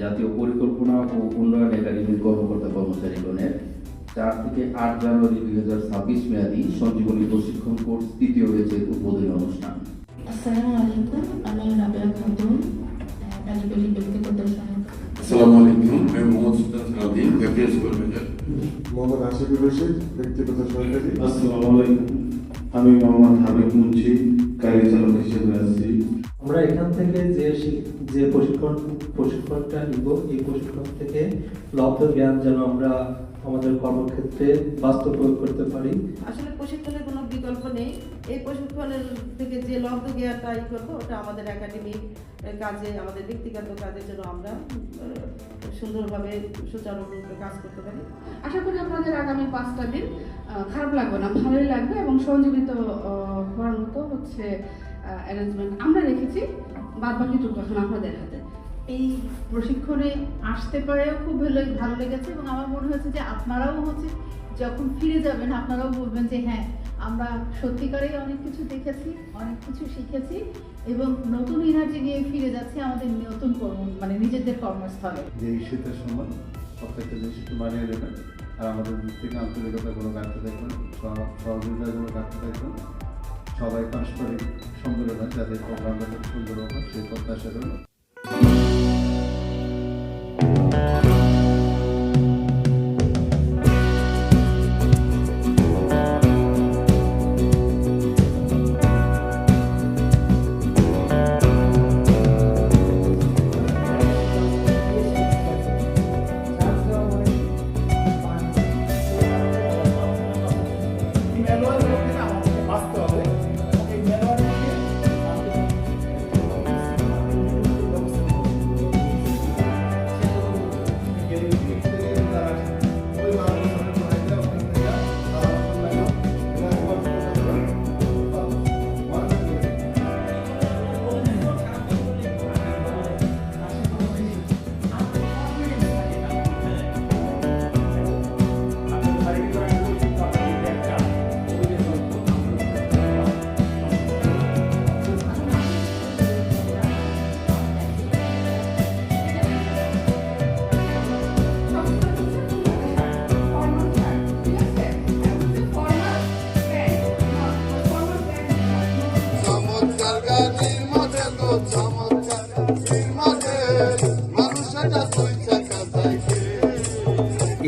জাতীয় পরিকল্পনা ও উন্নয়ন একাডেমির কর্মকর্তা কর্মচারীগণের চার থেকে আট জানুয়ারি দুই হাজার ছাব্বিশ মেয়াদী সঞ্জীবনী প্রশিক্ষণ কোর্স তৃতীয় ব্যাচের উদ্বোধনী অনুষ্ঠান। আসসালামু আলাইকুম আমি রাবেয়া খাতুন এলিবেলি ব্যক্তিগত সহায়তা আসসালামু আলাইকুম আমি মোহাম্মদ সুলতান সালাউদ্দিন ক্যাপ্টেন সুপারভাইজার মোহাম্মদ আশিকুর রশিদ ব্যক্তিগত সহকারী আসসালামু আলাইকুম আমি মোহাম্মদ হাবিব মুন্সি গাড়ি চালক হিসেবে আছি। আমরা এখান থেকে যে যে প্রশিক্ষণ প্রশিক্ষণটা নিব এই প্রশিক্ষণ থেকে লব্ধ জ্ঞান যেন আমরা আমাদের কর্মক্ষেত্রে বাস্তব প্রয়োগ করতে পারি। আসলে প্রশিক্ষণের কোনো বিকল্প নেই। এই প্রশিক্ষণের থেকে যে লব্ধ জ্ঞানটা ই করব ওটা আমাদের একাডেমিক কাজে আমাদের ব্যক্তিগত কাজের জন্য আমরা সুন্দরভাবে সুচারুরূপে কাজ করতে পারি। আশা করি আপনাদের আগামী পাঁচটা দিন খারাপ লাগবে না ভালোই লাগবে এবং সহযোগিত আহ, হওয়ার মতো হচ্ছে অ্যারেঞ্জমেন্ট আমরা রেখেছি বাদ বাকিটুকু এখন আপনাদের হাতে। এই প্রশিক্ষণে আসতে পারেও খুব ভালো ভালো লেগেছে এবং আমার মনে হয়েছে যে আপনারাও হচ্ছে যখন ফিরে যাবেন আপনারাও বলবেন যে হ্যাঁ আমরা সত্যিকারেই অনেক কিছু দেখেছি অনেক কিছু শিখেছি এবং নতুন এনার্জি নিয়ে ফিরে যাচ্ছি আমাদের নতুন কর্ম মানে নিজেদের কর্মস্থলে। যে শীতের সময় প্রত্যেকটা জিনিস একটু মানিয়ে নেবেন। আর আমাদের দিক থেকে আন্তরিকতা কোনো ঘাটতি থাকবেন সহ- সহযোগিতার কোনো ঘাটতি থাকবেন সবাই পারস্পরিক সম্মেলনে যাদের প্রোগ্রামটা খুব সুন্দর হবে সেই প্রত্যাশা রইল।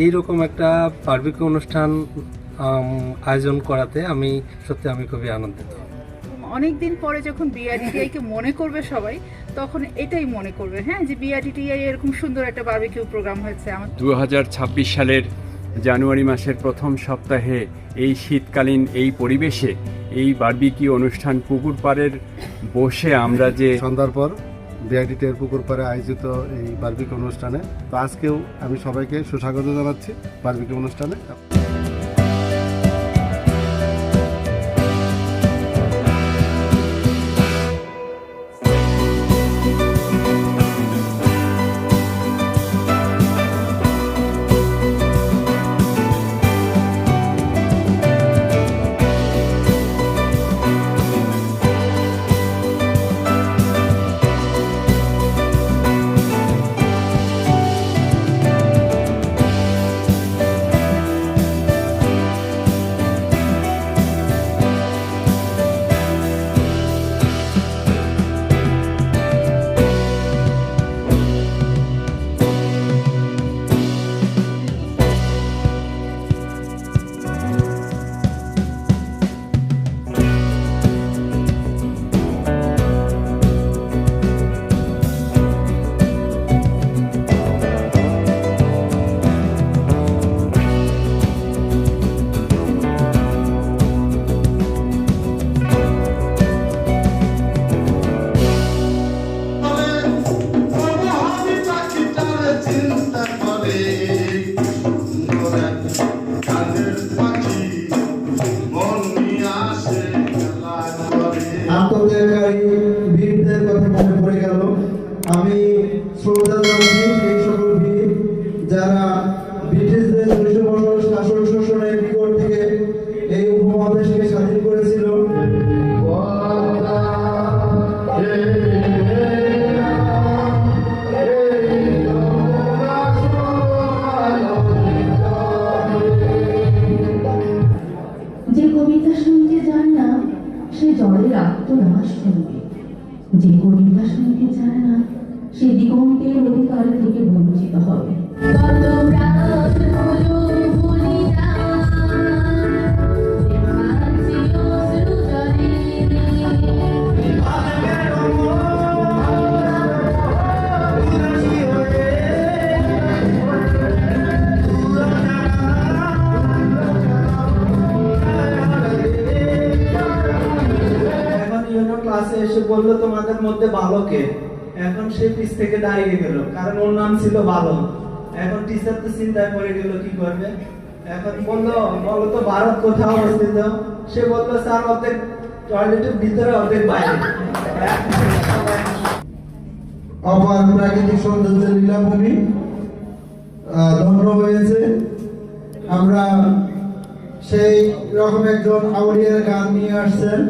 এইরকম একটা পার্বিক অনুষ্ঠান আয়োজন করাতে আমি সত্যি আমি খুবই আনন্দিত। অনেক দিন পরে যখন বিআরটিআই কে মনে করবে সবাই তখন এটাই মনে করবে হ্যাঁ যে বিআরটিআই এরকম সুন্দর একটা বারবিকিউ প্রোগ্রাম হয়েছে। আমার দু হাজার ছাব্বিশ সালের জানুয়ারি মাসের প্রথম সপ্তাহে এই শীতকালীন এই পরিবেশে এই বার্বিকি অনুষ্ঠান পুকুর পাড়ের বসে আমরা যে সন্ধ্যার পর বিআইডিটির পুকুর পাড়ে আয়োজিত এই বার্বিক অনুষ্ঠানে। তো আজকেও আমি সবাইকে সুস্বাগত জানাচ্ছি বার্বিক অনুষ্ঠানে। through the love. বলল, তোমাদের মধ্যে ভালো কে? এখন সে পিছ থেকে দাঁড়িয়ে গেল, কারণ ওর নাম ছিল ভালো এখন টিচার তো চিন্তায় পড়ে গেল, কি করবে? এখন বলল, বলো তো, ভারত কোথাও অবস্থিত? সে বলল, স্যার, অর্ধেক টয়লেটের ভিতরে, অর্ধেক বাইরে। অপার প্রাকৃতিক সৌন্দর্য লীলাভূমি ধন্য হয়েছে। আমরা সেই রকম একজন আউলিয়ার গান নিয়ে আসছেন।